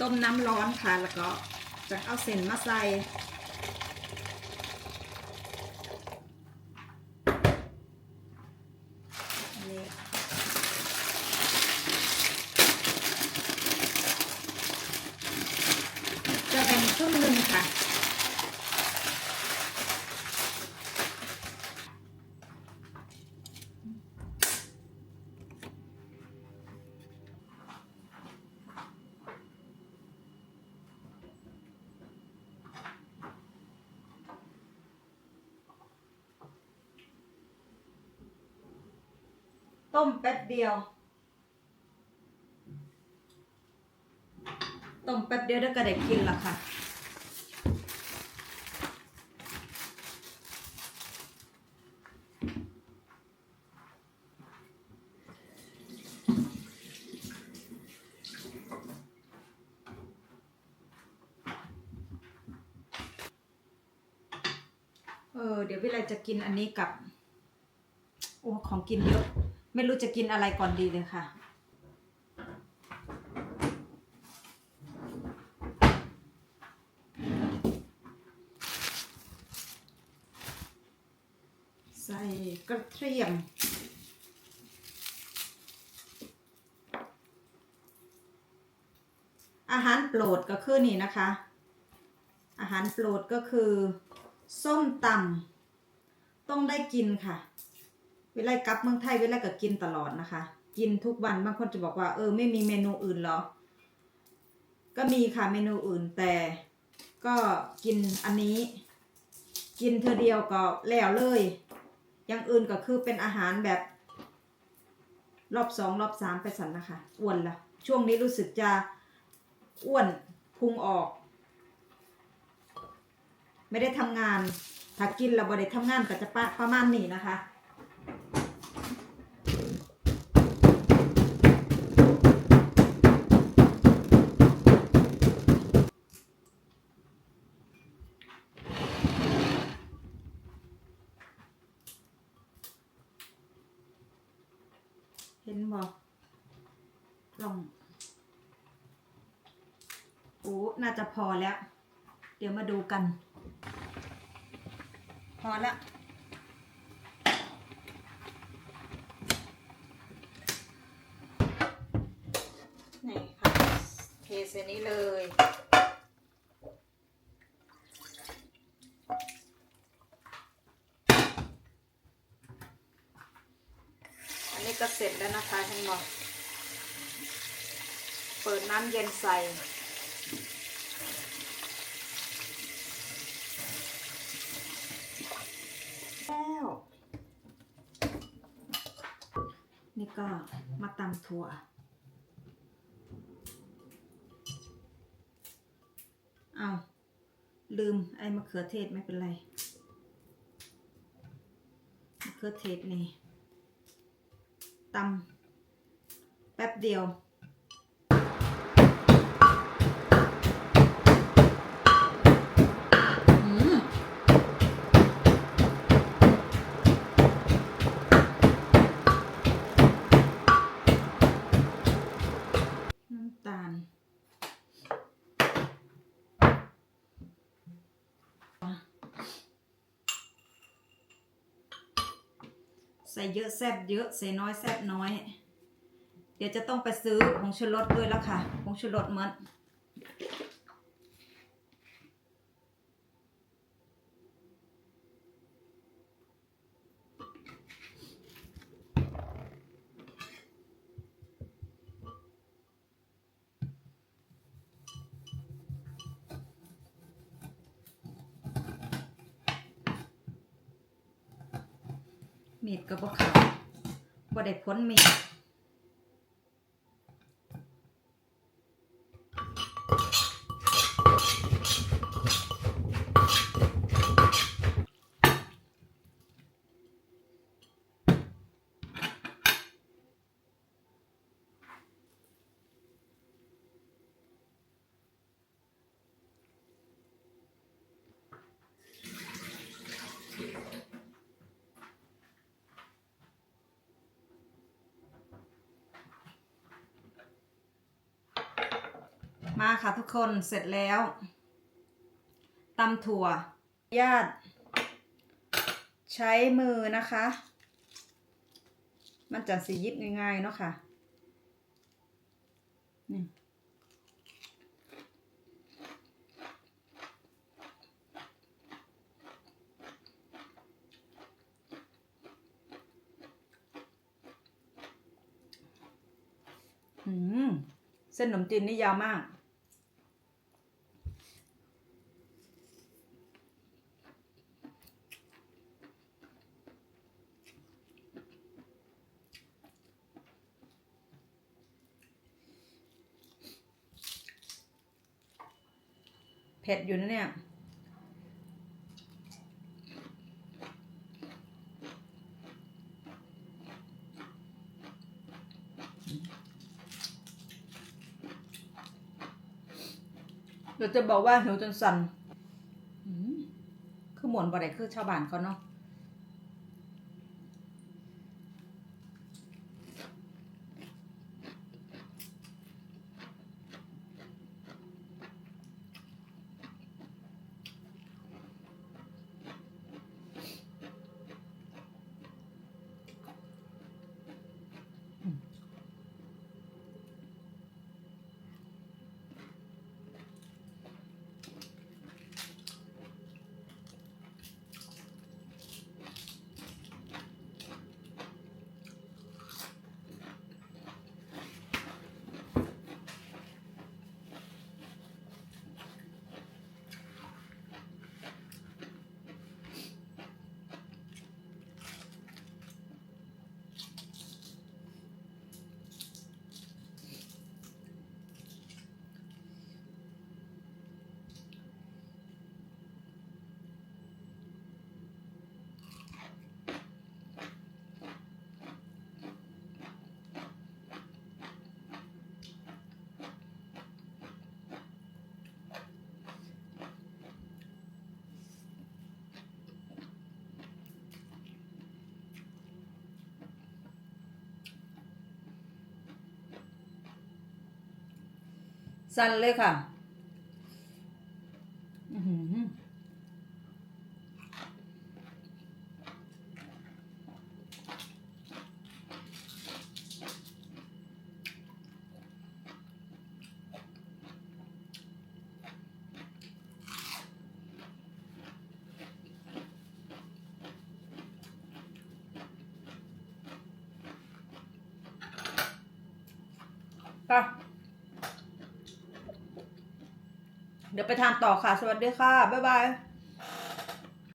ต้มน้ำร้อนค่ะ แล้วก็จะเอาเส้นมาใส่อันนี้จะแบ่งครึ่งหนึ่งค่ะ ต้มแป๊บเดียว ต้มแป๊บเดียวแล้วก็ได้กินละค่ะเออเดี๋ยววิไลจะกินอันนี้กับ โอ้ของกินเยอะ ไม่รู้จะกินอะไรก่อนดีเลยค่ะ ใส่กระเทียม อาหารโปรดก็คือนี่นะคะ อาหารโปรดก็คือ ส้มตำต้องได้กินค่ะ เวลากลับเมืองไทยเวลาก็กินตลอดนะคะ กินทุกวันบางคนจะบอกว่าเออไม่มีเมนูอื่นหรอ ก็มีค่ะเมนูอื่นแต่ก็กินอันนี้ กินเธอเดียวก็แล้วเลยอย่างอื่นก็คือเป็นอาหารแบบ รอบสองรอบสามไปสันนะคะอ้วนละช่วงนี้รู้สึกจะอ้วนพุงออก ไม่ได้ทำงาน ถ้ากินแล้วบ่ได้ทำงานก็จะปะประมาณนี้นะคะ เห็นบ่ลอง โอ้ น่าจะพอแล้ว เดี๋ยวมาดูกัน พอแล้วนี่ค่ะเทใส่นี้เลยอันนี้ก็เสร็จแล้วนะคะท่านบอกเปิดน้ำเย็นใส่ แล้ว นี่ก็มาตำถั่ว เอาลืมไอ้มะเขือเทศไม่เป็นไร มะเขือเทศนี่ตำแป๊บเดียว ใส่เยอะแซบเยอะใส่น้อยแซบน้อย เดี๋ยวจะต้องไปซื้อผงชูรสด้วยแล้วค่ะผงชูรสหมด มีดก็บ่ขาดบ่ได้พ้นมีด มาค่ะทุกคนเสร็จแล้วตำถั่วญาติใช้มือนะคะ มันจะสียิบง่ายๆเนาะค่ะนี่เส้นขนมจีนนี่ยาวมาก ผ็ดอยู่นะเนี่ย เราจะบอกว่าหิวจนสั่นคือหมวนบ่ได้คือชาวบ้านเขาเนาะ สั่นเลยค่ะไป เดี๋ยวไปทานต่อค่ะ สวัสดีค่ะ บ๊ายบาย